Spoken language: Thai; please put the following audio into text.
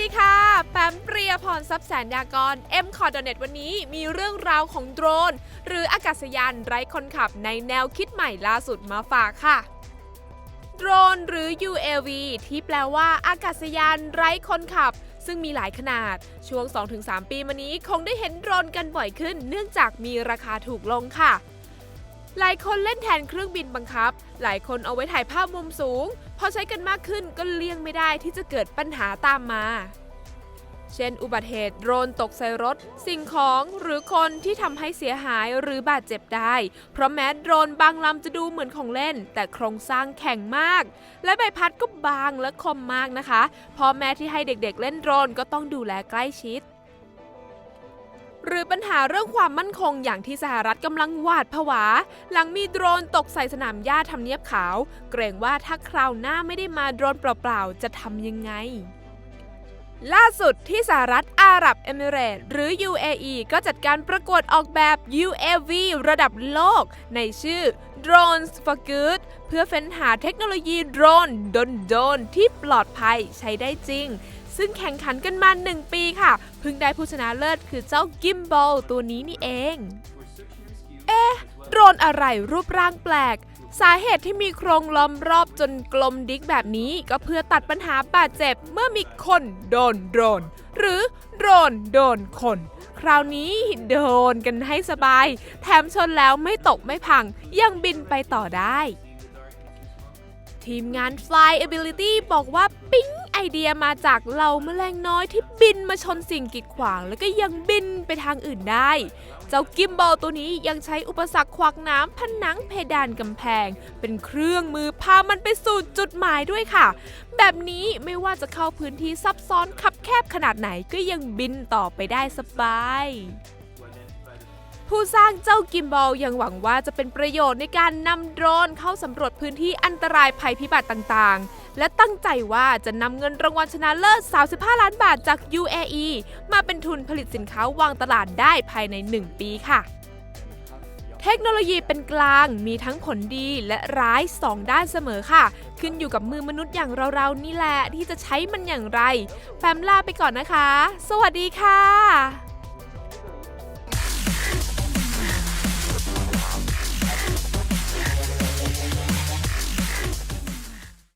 ดีค่ะ แปมเปรียพรทรัพย์แสนยากร M c o r d n e t วันนี้มีเรื่องราวของโดรน หรืออากาศยานไร้คนขับในแนวคิดใหม่ล่าสุดมาฝากค่ะโดรนหรือ UAV ที่แปลว่าอากาศยานไร้คนขับ ซึ่งมีหลายขนาด ช่วง 2-3 ปีมานี้คงได้เห็นโดรนกันบ่อยขึ้น เนื่องจากมีราคาถูกลงค่ะ หลายคนเล่นแทนเครื่องบินบังคับ หลายคนเอาไว้ถ่ายภาพมุมสูง พอใช้กันมากขึ้นก็เลี่ยงไม่ได้ที่จะเกิดปัญหาตามมา เช่น อุบัติเหตุโดรนตกใส่รถ สิ่งของหรือคนที่ทำให้เสียหายหรือบาดเจ็บได้ เพราะแม้โดรนบางลำจะดูเหมือนของเล่น แต่โครงสร้างแข็งมาก และใบพัดก็บางและคมมากนะคะพ่อแม่ที่ให้เด็กๆเล่นโดรนก็ต้องดูแลใกล้ชิด หรือปัญหาเรื่องความมั่นคงอย่างที่สหรัฐกำลังหวาดผวา หลังมีโดรนตกใส่สนามหญ้าทำเนียบขาว เกรงว่าถ้าคราวหน้าไม่ได้มาโดรนเปล่าๆ จะทำยังไง ล่าสุดที่สหรัฐอาหรับเอมิเรตส์หรือ UAE ก็จัดการประกวดออกแบบ UAV ระดับโลก ในชื่อ Drones for Good เพื่อเฟ้นหาเทคโนโลยีโดรนโดนๆที่ปลอดภัยใช้ได้จริง ซึ่งแข่งขันกันมา 1 ปีค่ะ เพิ่งได้ผู้ชนะเลิศคือเจ้ากิมบอลตัวนี้นี่เอง เอ๊ะ โดรนอะไรรูปร่างแปลก สาเหตุที่มีโครงล้อมรอบจนกลมดิกแบบนี้ก็เพื่อตัดปัญหาบาดเจ็บเมื่อมีคนโดนโดน หรือโดนโดนคน คราวนี้โดนกันให้สบาย แถมชนแล้วไม่ตกไม่พัง ยังบินไปต่อได้ ทีมงาน Flyability บอกว่าปิ๊ง ไอเดียมาจากเหล่าแมลงน้อยที่บินมาชนสิ่งกีดขวาง แล้วก็ยังบินไปทางอื่นได้ เจ้ากิมบอลตัวนี้ยังใช้อุปสรรคขวากน้ำผนังเพดานกำแพง เป็นเครื่องมือพามันไปสู่จุดหมายด้วยค่ะ แบบนี้ไม่ว่าจะเข้าพื้นที่ซับซ้อนคับแคบขนาดไหนก็ยังบินต่อไปได้สบาย ผู้สร้างเจ้ากิมบอลยังหวังว่าจะเป็นประโยชน์ในการนำโดรนเข้าสำรวจพื้นที่อันตรายภัยพิบัติต่างๆ และตั้งใจว่าจะนำเงินรางวัลชนะเลิศ 35 ล้านบาทจาก UAE มาเป็นทุนผลิตสินค้าวางตลาดได้ภายใน 1 ปีค่ะ เทคโนโลยีเป็นกลางมีทั้งผลดีและร้าย2ด้านเสมอค่ะ ขึ้นอยู่กับมือมนุษย์อย่างเราๆนี่แหละที่จะใช้มันอย่างไร แปมลาไปก่อนนะคะ สวัสดีค่ะ